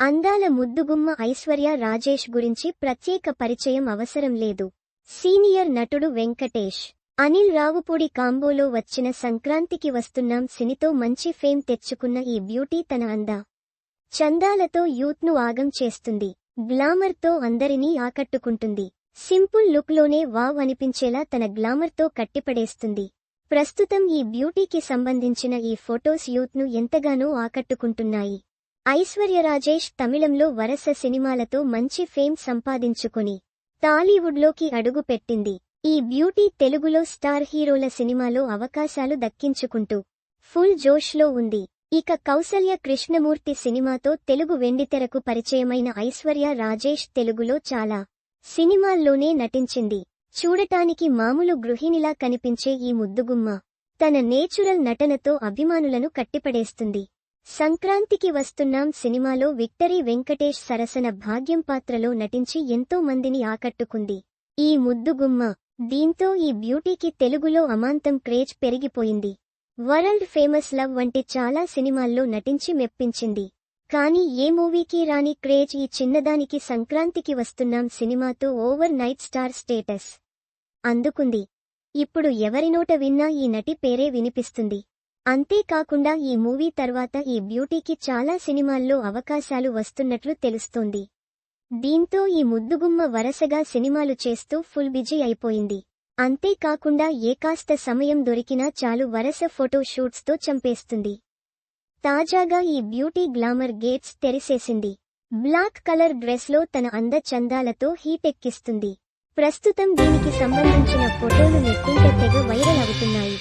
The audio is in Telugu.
అందాల ముద్దుగుమ్మ ఐశ్వర్య రాజేష్ గురించి ప్రత్యేక పరిచయం అవసరం లేదు. సీనియర్ నటుడు వెంకటేష్. అనిల్ రావుపూడి కాంబోలో వచ్చిన సంక్రాంతికి వస్తున్నాం సినితో మంచి ఫేమ్ తెచ్చుకున్న ఈ బ్యూటీ తన అంద. చందాలతో యూత్ను ఆగం చేస్తుంది. గ్లామర్తో అందరినీ ఆకట్టుకుంటుంది. సింపుల్ లుక్లోనే వావ్ అనిపించేలా తన గ్లామర్తో కట్టిపడేస్తుంది. ప్రస్తుతం ఈ బ్యూటీకి సంబంధించిన ఈ ఫొటోస్ యూత్ను ఎంతగానో ఆకట్టుకుంటున్నాయి. ఐశ్వర్య రాజేష్ తమిళంలో వరస సినిమాలతో మంచి ఫేమ్ సంపాదించుకుని టాలీవుడ్లోకి అడుగుపెట్టింది. ఈ బ్యూటీ తెలుగులో స్టార్ హీరోల సినిమాలో అవకాశాలు దక్కించుకుంటూ ఫుల్ జోష్లో ఉంది. ఇక కౌసల్య కృష్ణమూర్తి సినిమాతో తెలుగు వెండితెరకు పరిచయమైన ఐశ్వర్య రాజేష్ తెలుగులో చాలా సినిమాల్లోనే నటించింది. చూడటానికి మామూలు గృహిణిలా కనిపించే ఈ ముద్దుగుమ్మ తన నేచురల్ నటనతో అభిమానులను కట్టిపడేస్తుంది. సంక్రాంతికి వస్తున్నాం సినిమాలో విక్టరీ వెంకటేష్ సరసన భాగ్యం పాత్రలో నటించి ఎంతో మందిని ఆకట్టుకుంది. ఈ ముద్దుగుమ్మ దీంతో ఈ బ్యూటీకి తెలుగులో అమాంతం క్రేజ్ పెరిగిపోయింది. వరల్డ్ ఫేమస్ లవ్ వంటి చాలా సినిమాల్లో నటించి మెప్పించింది. కానీ ఏ మూవీకి రాని క్రేజ్ ఈ చిన్నదానికి సంక్రాంతికి వస్తున్నాం సినిమాతో ఓవర్ నైట్ స్టార్ స్టేటస్. అందుకుంది. ఇప్పుడు ఎవరి నోట విన్నా ఈ నటి పేరే వినిపిస్తుంది. అంతేకాకుండా ఈ మూవీ తర్వాత ఈ బ్యూటీకి చాలా సినిమాల్లో అవకాశాలు వస్తున్నట్లు తెలుస్తోంది. దీంతో ఈ ముద్దుగుమ్మ వరసగా సినిమాలు చేస్తూ ఫుల్ బిజీ అయిపోయింది. అంతేకాకుండా ఏ కాస్త సమయం దొరికినా చాలు వరస ఫోటో షూట్స్తో చంపేస్తుంది. తాజాగా ఈ బ్యూటీ గ్లామర్ గేట్స్ తెరిసేసింది. బ్లాక్ కలర్ డ్రెస్లో తన అందచందాలతో హీటెక్కిస్తుంది ప్రస్తుతం దీనికి సంబంధించిన ఫోటోలు నెట్టింట తెగ వైరల్ అవుతున్నాయి.